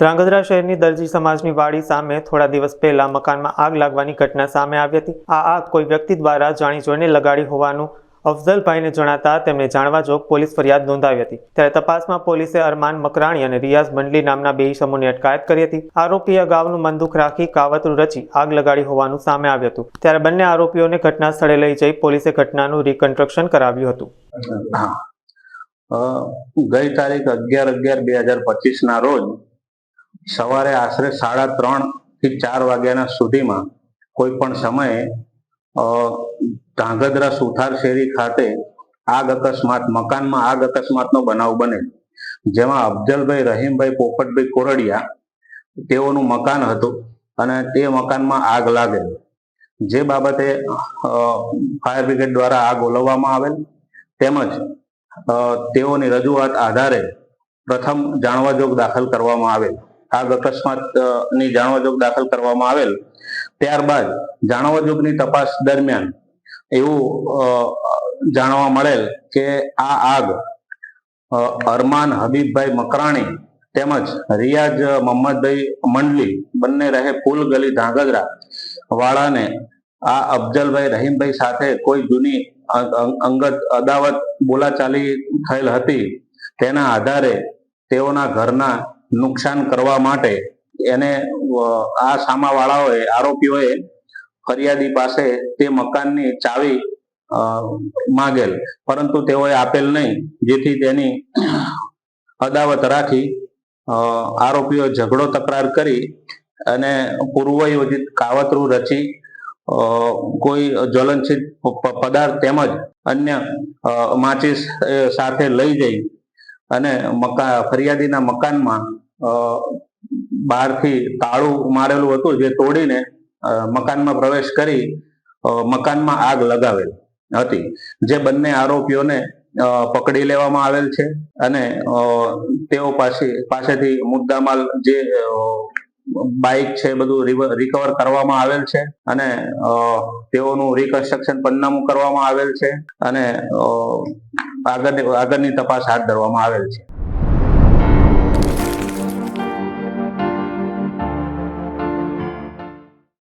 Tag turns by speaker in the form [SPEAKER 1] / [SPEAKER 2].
[SPEAKER 1] ધ્રાંગધ્રા શહેરની દરજી સમાજની વાડી સામે થોડા દિવસ પહેલા મકાનમાં આગ લાગવાની ઘટના સામે આવી હતી. આ આગ કોઈ વ્યક્તિ દ્વારા જાણી જોઈને લગાડી હોવાનું અફઝલભાઈને જણાતા તેમણે જાણવા જોગ પોલીસ ફરિયાદ નોંધાવી હતી. ત્યારે તપાસમાં પોલીસે અરમાન મકરાણી અને રિયાઝ મંડલી નામના બે સમૂહની અટકાયત કરી હતી. આરોપીએ અગાઉનું બંદૂક રાખી કાવતરું રચી આગ લગાડી હોવાનું સામે આવ્યું હતું. ત્યારે બંને આરોપીઓને ઘટના સ્થળે લઈ જઈ પોલીસે ઘટનાનું રિકન્સ્ટ્રક્શન કરાવ્યું હતું.
[SPEAKER 2] ગઈ તારીખ અગિયાર અગિયાર બે હજાર પચીસ ના રોજ સવારે આશરે સાડા ત્રણથી ચાર વાગ્યાના સુધીમાં કોઈ પણ સમયે ધાંગધ્રા સુથાર શેરી ખાતે આગ અકસ્માત, મકાનમાં આગ અકસ્માતનો બનાવ બને જેમાં અફજલભાઈ રહીમભાઈ પોપટભાઈ કોરડિયા તેઓનું મકાન હતું અને તે મકાનમાં આગ લાગેલ. જે બાબતે ફાયર બ્રિગેડ દ્વારા આગ ઓલવવામાં આવેલ. તેમજ તેઓની રજૂઆત આધારે પ્રથમ જાણવાજોગ દાખલ કરવામાં આવેલ. આગ અકસ્માત અ, ની જાણવાજોગ દાખલ કરવામાં આવેલ. ત્યારબાદ જાણવાજોગની તપાસ દરમિયાન એવું જાણવા મળેલ કે આ આગ અરમાન હબીબભાઈ મકરાણી તેમજ રિયાજ મોહમ્મદભાઈ મંડલી બંને રહે ફૂલ ગલી ધાંગધ્રા વાળાને આ અફજલભાઈ રહીમભાઈ સાથે કોઈ જૂની અંગત અદાવત બોલાચાલી થયેલ હતી. તેના આધારે તેઓના ઘરના નુકસાન કરવા માટે એને આ સામાવાળાઓએ, આરોપીઓએ ફરિયાદી પાસે તે મકાનની ચાવી માગેલ. પરંતુ તેઓએ આપેલ નહીં. જેથી તેની અદાવત રાખી આરોપીઓ ઝઘડો તકરાર કરી અને પૂર્વયોજિત કાવતરું રચી કોઈ જ્વલનશીલ પદાર્થ તેમજ અન્ય માચીસ સાથે લઈ જઈ અને મકા ફરિયાદીના મકાનમાં બહારથી તાળું મારેલું હતું જે તોડીને મકાનમાં પ્રવેશ કરી મકાનમાં આગ લગાવેલ હતી. જે બંને આરોપીઓને પકડી લેવામાં આવેલ છે અને તેઓ પાસે, પાસેથી મુદ્દામાલ જે બાઇક છે બધું રિકવર કરવામાં આવેલ છે અને તેઓનું રિકન્સ્ટ્રક્શન પન્નામું કરવામાં આવેલ છે અને આગળની આગળની તપાસ હાથ ધરવામાં આવેલ છે.